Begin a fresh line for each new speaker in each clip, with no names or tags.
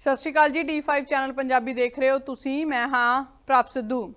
ਸਤਿ ਸ਼੍ਰੀ ਅਕਾਲ ਜੀ D5 channel Punjabi ਦੇਖ ਰਹੇ ਹੋ ਤੁਸੀਂ, ਮੈਂ ਹਾਂ ਪ੍ਰਭ ਸਿੱਧੂ।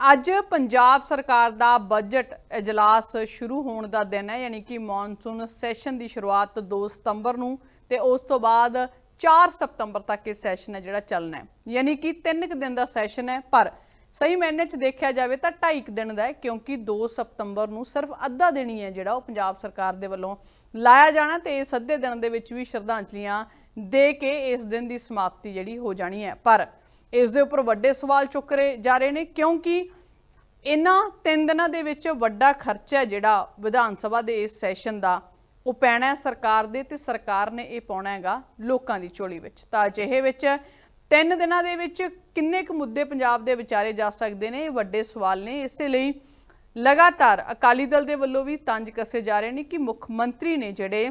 ਅੱਜ ਪੰਜਾਬ ਸਰਕਾਰ ਦਾ ਬਜਟ ਇਜਲਾਸ ਸ਼ੁਰੂ ਹੋਣ ਦਾ ਦਿਨ ਹੈ, ਯਾਨੀ ਕਿ ਮੌਨਸੂਨ ਸੈਸ਼ਨ ਦੀ ਸ਼ੁਰੂਆਤ 2 ਸਤੰਬਰ ਨੂੰ ਤੇ ਉਸ ਤੋਂ ਬਾਅਦ 4 ਸਤੰਬਰ ਤੱਕ ਇਹ ਸੈਸ਼ਨ ਹੈ ਜਿਹੜਾ ਚੱਲਣਾ ਹੈ। ਯਾਨੀ ਕਿ 3 ਕੁ ਦਿਨ ਦਾ ਸੈਸ਼ਨ ਹੈ, ਪਰ ਸਹੀ ਮਾਇਨੇ 'ਚ ਦੇਖਿਆ ਜਾਵੇ ਤਾਂ 2.5 ਦਿਨ ਦਾ ਹੈ, ਕਿਉਂਕਿ 2 ਸਤੰਬਰ ਨੂੰ ਸਿਰਫ ਅੱਧਾ ਦਿਨ ਹੀ ਹੈ ਜਿਹੜਾ ਉਹ ਪੰਜਾਬ ਸਰਕਾਰ ਦੇ ਵੱਲੋਂ ਲਾਇਆ ਜਾਣਾ ਤੇ ਇਸ ਅੱਧੇ ਦਿਨ ਦੇ ਵਿੱਚ ਵੀ ਸ਼ਰਧਾਂਜਲੀਆਂ ਦੇ ਕੇ ਇਸ ਦਿਨ ਦੀ ਸਮਾਪਤੀ ਜਿਹੜੀ ਹੋ ਜਾਣੀ ਹੈ। ਪਰ ਇਸ ਦੇ ਉੱਪਰ ਵੱਡੇ ਸਵਾਲ ਚੁੱਕ ਰਹੇ ਜਾ ਰਹੇ ਨੇ ਕਿਉਂਕਿ ਇਹਨਾਂ ਤਿੰਨ ਦਿਨਾਂ ਦੇ ਵਿੱਚ ਵੱਡਾ ਖਰਚਾ ਜਿਹੜਾ ਵਿਧਾਨ ਸਭਾ ਦੇ ਇਸ ਸੈਸ਼ਨ ਦਾ। ਉਹ ਪੈਣਾ ਹੈ ਸਰਕਾਰ ਦੇ ਤੇ ਸਰਕਾਰ ਨੇ ਇਹ ਪਾਉਣਾ ਹੈਗਾ ਲੋਕਾਂ ਦੀ ਝੋਲੀ ਵਿੱਚ। ਤਾਂ ਅਜਿਹੇ ਵਿੱਚ ਤਿੰਨ ਦਿਨਾਂ ਦੇ ਵਿੱਚ ਕਿੰਨੇ ਕੁ ਮੁੱਦੇ ਪੰਜਾਬ ਦੇ ਵਿਚਾਰੇ ਜਾ ਸਕਦੇ ਨੇ? ਇਹ ਵੱਡੇ ਸਵਾਲ ਨੇ। ਇਸੇ ਲਈ ਲਗਾਤਾਰ ਅਕਾਲੀ ਦਲ ਦੇ ਵੱਲੋਂ ਵੀ ਤੰਜ ਕੱਸੇ ਜਾ ਰਹੇ ਨੇ ਕਿ ਮੁੱਖ ਮੰਤਰੀ ਨੇ ਜਿਹੜੇ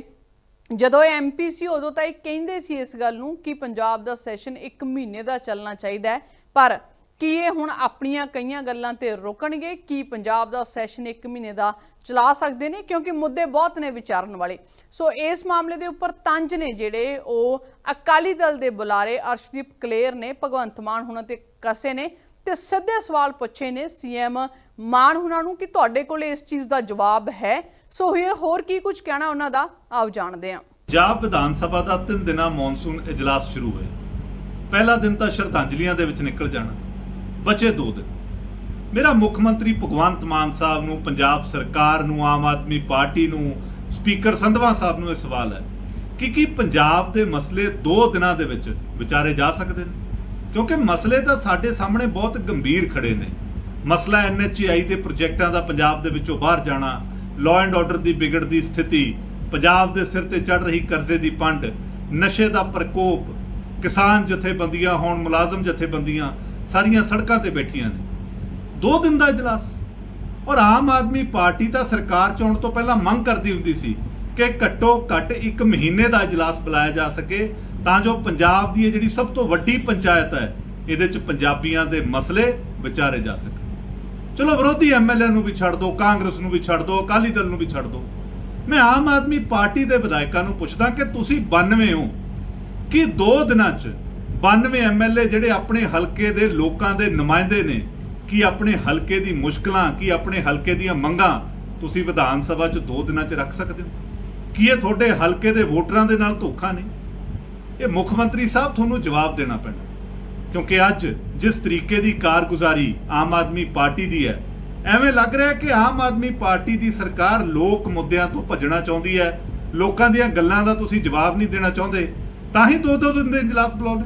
ਜਦੋਂ ਇਹ ਐਮਪੀ ਸੀ, ਉਦੋਂ ਤਾਂ ਇਹ ਕਹਿੰਦੇ ਸੀ ਇਸ ਗੱਲ ਨੂੰ ਕਿ ਪੰਜਾਬ ਦਾ ਸੈਸ਼ਨ 1 ਮਹੀਨੇ ਦਾ ਚੱਲਣਾ ਚਾਹੀਦਾ ਹੈ। ਪਰ ਕੀ ਇਹ ਹੁਣ ਆਪਣੀਆਂ ਕਈਆਂ ਗੱਲਾਂ ਤੇ ਰੁਕਣਗੇ ਕੀ ਪੰਜਾਬ ਦਾ ਸੈਸ਼ਨ 1 ਮਹੀਨੇ ਦਾ ਚਲਾ ਸਕਦੇ ਨੇ? ਕਿਉਂਕਿ ਮੁੱਦੇ ਬਹੁਤ ਨੇ ਵਿਚਾਰਨ ਵਾਲੇ। ਸੋ ਇਸ ਮਾਮਲੇ ਦੇ ਉੱਪਰ ਤੰਜ ਨੇ ਜਿਹੜੇ ਉਹ ਅਕਾਲੀ ਦਲ ਦੇ ਬੁਲਾਰੇ ਅਰਸ਼ਦੀਪ ਕਲੇਰ ਨੇ, ਭਗਵੰਤ ਮਾਨ ਹੁਣਾਂ ਤੇ ਕਸੇ ਨੇ ਤੇ ਸਿੱਧੇ ਸਵਾਲ ਪੁੱਛੇ ਨੇ ਸੀਐਮ ਮਾਨ ਹੁਣਾਂ ਨੂੰ ਕਿ ਤੁਹਾਡੇ ਕੋਲ ਇਸ ਚੀਜ਼ ਦਾ ਜਵਾਬ ਹੈ? ਸੋ ਇਹ ਹੋਰ ਕੀ ਕੁਝ ਕਹਿਣਾ ਉਹਨਾਂ ਦਾ? ਆਓ ਜਾਣਦੇ ਹਾਂ।
ਪੰਜਾਬ ਵਿਧਾਨ ਸਭਾ ਦਾ ਤਿੰਨ ਦਿਨਾਂ ਮੌਨਸੂਨ ਇਜਲਾਸ ਸ਼ੁਰੂ ਹੋਇਆ ਪਹਿਲਾ ਦਿਨ ਤਾਂ ਸ਼ਰਧਾਂਜਲੀਆਂ ਦੇ ਵਿੱਚ ਨਿਕਲ ਜਾਣਾ। ਬਚੇ ਦੋ ਦਿਨ। ਮੇਰਾ ਮੁੱਖ ਮੰਤਰੀ ਭਗਵੰਤ ਮਾਨ ਸਾਹਿਬ ਨੂੰ, ਪੰਜਾਬ ਸਰਕਾਰ ਨੂੰ, ਆਮ ਆਦਮੀ ਪਾਰਟੀ ਨੂੰ, ਸਪੀਕਰ ਸੰਧਵਾ ਸਾਹਿਬ ਨੂੰ ਇਹ ਸਵਾਲ ਹੈ ਕਿ ਕੀ ਪੰਜਾਬ ਦੇ ਮਸਲੇ ਦੋ ਦਿਨਾਂ ਦੇ ਵਿੱਚ ਵਿਚਾਰੇ ਜਾ ਸਕਦੇ ਨੇ? ਕਿਉਂਕਿ ਮਸਲੇ ਤਾਂ ਸਾਡੇ ਸਾਹਮਣੇ ਬਹੁਤ ਗੰਭੀਰ ਖੜੇ ਨੇ। ਮਸਲਾ ਐਨਐਚਆਈ ਦੇ ਪ੍ਰੋਜੈਕਟਾਂ ਦਾ ਪੰਜਾਬ ਦੇ ਵਿੱਚੋਂ ਬਾਹਰ ਜਾਣਾ ਲਾਅ ਐਂਡ ਆਰਡਰ ਦੀ ਵਿਗੜਦੀ ਸਥਿਤੀ, ਪੰਜਾਬ ਦੇ ਸਿਰ ਤੇ ਚੜ ਰਹੀ ਕਰਜ਼ੇ ਦੀ ਪੰਡ ਨਸ਼ੇ ਦਾ ਪ੍ਰਕੋਪ, ਕਿਸਾਨ ਜਥੇਬੰਦੀਆਂ ਹੋਣ, ਮੁਲਾਜ਼ਮ ਜਥੇਬੰਦੀਆਂ, ਸਾਰੀਆਂ ਸੜਕਾਂ ਤੇ ਬੈਠੀਆਂ ਨੇ। ਦੋ ਦਿਨ ਦਾ ਇਜਲਾਸ। ਔਰ ਆਮ ਆਦਮੀ ਪਾਰਟੀ ਤਾਂ ਸਰਕਾਰ ਚੋਣ ਤੋਂ ਪਹਿਲਾਂ ਮੰਗ ਕਰਦੀ ਹੁੰਦੀ ਸੀ ਕਿ ਘੱਟੋ ਘੱਟ ਇੱਕ ਮਹੀਨੇ ਦਾ ਇਜਲਾਸ ਬੁਲਾਇਆ ਜਾ ਸਕੇ, ਤਾਂ ਜੋ ਪੰਜਾਬ ਦੀ ਇਹ ਜਿਹੜੀ ਸਭ ਤੋਂ ਵੱਡੀ ਪੰਚਾਇਤ ਹੈ, ਇਹਦੇ ਚ ਪੰਜਾਬੀਆਂ ਦੇ ਮਸਲੇ ਵਿਚਾਰੇ ਜਾ ਸਕਣ। ਚਲੋ ਵਿਰੋਧੀ ਐਮਐਲਏ ਨੂੰ ਵੀ ਛੱਡ ਦਿਓ ਕਾਂਗਰਸ ਨੂੰ ਵੀ ਛੱਡ ਦਿਓ ਅਕਾਲੀ ਦਲ ਨੂੰ ਵੀ ਛੱਡ ਦਿਓ ਮੈਂ ਆਮ ਆਦਮੀ ਪਾਰਟੀ ਦੇ ਵਿਧਾਇਕਾਂ ਨੂੰ ਪੁੱਛਦਾ ਕਿ ਤੁਸੀਂ 92 ਹੋ। ਕਿ ਦੋ ਦਿਨਾਂ 'ਚ 92 ਐਮਐਲਏ ਜਿਹੜੇ ਆਪਣੇ ਹਲਕੇ ਦੇ ਲੋਕਾਂ ਦੇ ਨੁਮਾਇੰਦੇ ਨੇ, ਕੀ ਆਪਣੇ ਹਲਕੇ ਦੀ ਮੁਸ਼ਕਲਾਂ, ਕੀ ਆਪਣੇ ਹਲਕੇ ਦੀਆਂ ਮੰਗਾਂ ਤੁਸੀਂ ਵਿਧਾਨ ਸਭਾ 'ਚ ਦੋ ਦਿਨਾਂ 'ਚ ਰੱਖ ਸਕਦੇ ਹੋ? ਕੀ ਇਹ ਤੁਹਾਡੇ ਹਲਕੇ ਦੇ ਵੋਟਰਾਂ ਦੇ ਨਾਲ ਧੋਖਾ ਨਹੀਂ? ਇਹ ਮੁੱਖ ਮੰਤਰੀ ਸਾਹਿਬ ਤੁਹਾਨੂੰ ਜਵਾਬ ਦੇਣਾ ਪੈਣਾ। ਕਿਉਂਕਿ ਅੱਜ ਜਿਸ ਤਰੀਕੇ ਦੀ ਕਾਰਗੁਜ਼ਾਰੀ ਆਮ ਆਦਮੀ ਪਾਰਟੀ ਦੀ ਹੈ, ਐਵੇਂ ਲੱਗ ਰਿਹਾ ਹੈ ਕਿ ਆਮ ਆਦਮੀ ਪਾਰਟੀ ਦੀ ਸਰਕਾਰ ਲੋਕ ਮੁੱਦਿਆਂ ਤੋਂ ਭੱਜਣਾ ਚਾਹੁੰਦੀ ਹੈ। ਲੋਕਾਂ ਦੀਆਂ ਗੱਲਾਂ ਦਾ ਤੁਸੀਂ ਜਵਾਬ ਨਹੀਂ ਦੇਣਾ ਚਾਹੁੰਦੇ। ਤਾਂ ਹੀ ਦੋ ਦੋ ਦਿਨ ਦੇ ਇਜਲਾਸ ਬੁਲਾਉਂਦੇ।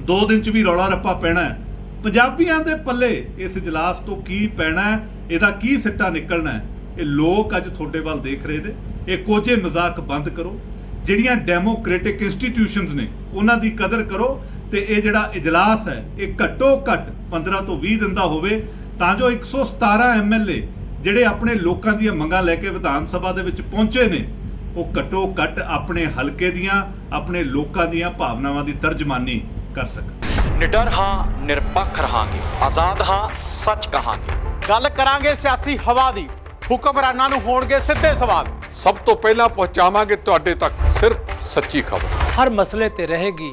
ਦੋ ਦਿਨ ਚ ਵੀ ਰੌਲਾ ਰੱਪਾ ਪੈਣਾ ਹੈ। ਪੰਜਾਬੀਆਂ ਦੇ ਪੱਲੇ ਇਸ ਇਜਲਾਸ ਤੋਂ ਕੀ ਪੈਣਾ ਹੈ, ਇਹਦਾ ਕੀ ਸਿੱਟਾ ਨਿਕਲਣਾ ਹੈ? ਇਹ ਲੋਕ ਅੱਜ ਤੁਹਾਡੇ ਵੱਲ ਦੇਖ ਰਹੇ ਨੇ। ਇਹ ਕੋਝੇ ਮਜ਼ਾਕ ਬੰਦ ਕਰੋ। ਜਿਹੜੀਆਂ ਡੈਮੋਕ੍ਰੈਟਿਕ ਇੰਸਟੀਟਿਊਸ਼ਨਸ ਨੇ, ਉਹਨਾਂ ਦੀ ਕਦਰ ਕਰੋ। ਤੇ ਇਹ ਜਿਹੜਾ ਇਜਲਾਸ ਹੈ ਇਹ ਘੱਟੋ ਘੱਟ 15 ਤੋਂ 20 ਦਿਨ ਦਾ ਹੋਵੇ ਤਾਂ ਜੋ 117 ਐਮਐਲਏ ਜਿਹੜੇ ਆਪਣੇ ਲੋਕਾਂ ਦੀਆਂ ਮੰਗਾਂ ਲੈ ਕੇ ਵਿਧਾਨ ਸਭਾ ਦੇ ਵਿੱਚ ਪਹੁੰਚੇ ਨੇ ਉਹ ਘੱਟੋ ਘੱਟ ਆਪਣੇ ਹਲਕੇ ਦੀਆਂ ਆਪਣੇ ਲੋਕਾਂ ਦੀਆਂ ਭਾਵਨਾਵਾਂ ਦੀ ਤਰਜਮਾਨੀ ਕਰ ਸਕਣ।
ਨਿਡਰ ਹਾਂ ਨਿਰਪੱਖ ਰਹਾਂਗੇ। ਆਜ਼ਾਦ ਹਾਂ ਸੱਚ ਕਹਾਂਗੇ।
ਗੱਲ ਕਰਾਂਗੇ ਸਿਆਸੀ ਹਵਾ ਦੀ। ਹੁਕਮਰਾਨਾਂ ਨੂੰ ਹੋਣਗੇ ਸਿੱਧੇ ਸਵਾਲ।
ਸਭ ਤੋਂ ਪਹਿਲਾਂ ਪਹੁੰਚਾਵਾਂਗੇ ਤੁਹਾਡੇ ਤੱਕ ਸਿਰਫ ਸੱਚੀ ਖਬਰ।
ਹਰ ਮਸਲੇ ਤੇ ਰਹੇਗੀ